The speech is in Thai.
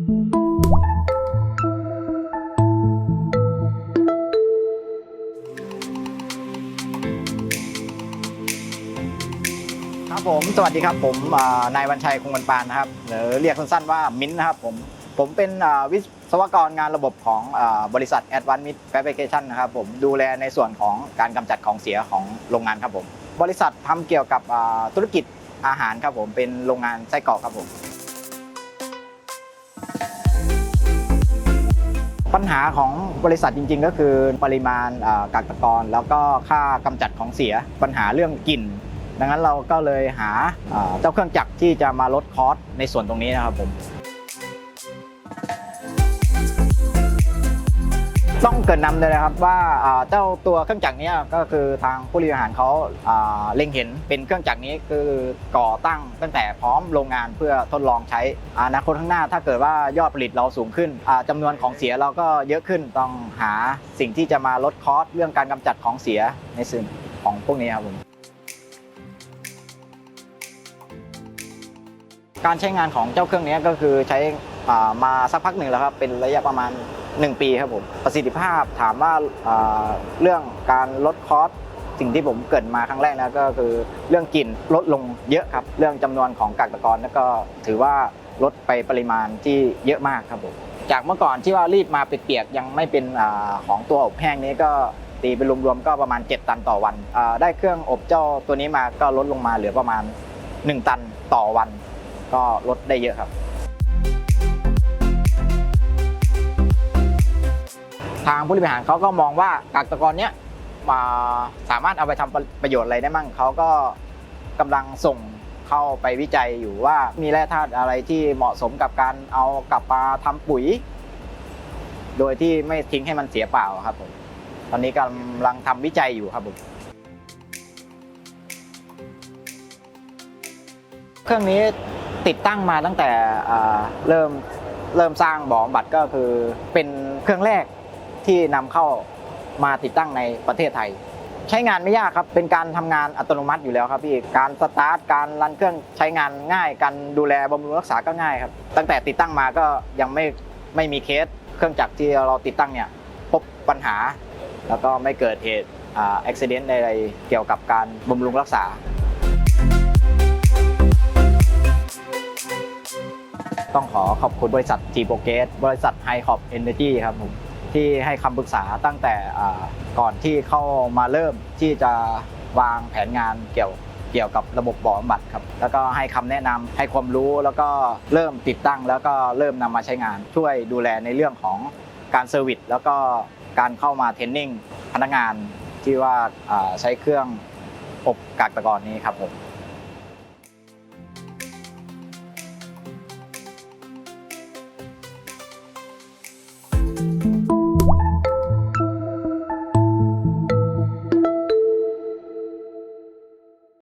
ครับผม สวัสดีครับ ผมนายวันชัยคงวันปานนะครับ หรือเรียกสั้นๆว่ามิ้นท์นะครับผม ผมเป็นวิศวกรงานระบบของบริษัท Advanced Mid Fabrication นะครับผม ดูแลในส่วนของการกำจัดของเสียของโรงงานครับผม บริษัททำเกี่ยวกับธุรกิจอาหารครับผม เป็นโรงงานไส้กรอกครับผม ปัญหาของบริษัทจริง ๆ ก็คือปริมาณกากตะกอนแล้วก็ค่ากำจัดของเสียปัญหาเรื่องกลิ่นดังนั้นเราก็เลยหาอ่าเจ้าเครื่องจักรที่จะมาลดคอสในส่วนตรงนี้นะครับผม ต้องเกินนำเลยนะครับว่าเจ้าตัวเครื่องจักรนี้ก็คือทางผู้บริหารเขาเล็งเห็นเป็นเครื่องจักรนี้คือก่อตั้งตั้งแต่พร้อมโรงงานเพื่อทดลองใช้อนาคตข้างหน้า ถ้าเกิดว่ายอดผลิตเราสูงขึ้นจำานวนของเสียเราก็เยอะขึ้นต้องหาสิ่งที่จะมาลดคอสเรื่องการกำจัดของเสียในส่วนของพวกนี้ครับผมการใช้งานของเจ้าเครื่องนี้ก็คือใช้มาสักพักหนึ่งแล้วครับเป็นระยะประมาณ 1 ปีครับผมประสิทธิภาพถามว่าเรื่องการลดคอสสิ่งที่ผมเกิดมาครั้งแรกนะก็คือเรื่องกลิ่นลดลงเยอะครับ เรื่องจำนวนของกากตะกอนแล้วก็ถือว่าลดไปปริมาณที่เยอะมากครับผมจากเมื่อก่อนที่ว่ารีดมาเปียกๆยังไม่เป็นของตัวอบแห้งนี้ก็ตีเป็นรวมๆก็ประมาณ 7 ตันต่อวัน ได้เครื่องอบเจ้าตัวนี้มาก็ลดลงมาเหลือประมาณ 1 ตันต่อวัน ก็ลดได้เยอะครับ ทางผู้บริหารเขาก็มองว่ากากตะกอนเนี้ยมาสามารถเอาไปทำประโยชน์อะไรได้มั่งเขาก็กำลังส่งเข้าไปวิจัยอยู่ว่ามีแร่ธาตุอะไรที่เหมาะสมกับการเอากลับมาทำปุ๋ย โดยที่ไม่ทิ้งให้มันเสียเปล่าครับผมตอนนี้กำลังทำวิจัยอยู่ครับผมเครื่องนี้ติดตั้งมาตั้งแต่เริ่มเริ่มสร้างบ่อบำบัดก็คือเป็นเครื่องแรก ที่นำเข้ามาติดตั้งในประเทศไทย ใช้งานไม่ยากครับ เป็นการทำงานอัตโนมัติอยู่แล้วครับพี่การสตาร์ทการรันเครื่องใช้งานง่าย การดูแลบำรุงรักษาก็ง่ายครับ ตั้งแต่ติดตั้งมาก็ยังไม่ไม่มีเคสเครื่องจักรที่เราติดตั้งเนี่ยพบปัญหา แล้วก็ไม่เกิดเหตุอ่าอุบิเหตุใดๆเกี่ยวกับการบำรุงรักษา ต้องขอขอบคุณบริษัท G p r o g r e s s บริษัท High Hop Energy ครับผม ที่ให้คำปรึกษาตั้งแต่ก่อนที่เข้ามาเริ่มที่จะวางแผนงานเกี่ยวเกี่ยวกับระบบบ่อบำบัดครับ แล้วก็ให้คำแนะนำให้ความรู้แล้วก็เริ่มติดตั้ง แล้วก็เริ่มนำมาใช้งาน ช่วยดูแลในเรื่องของการเซอร์วิสแล้วก็การเข้ามาเทรนนิ่งพนักงานที่ว่าใช้เครื่องอบกากตะกอนนี้ครับผมうん。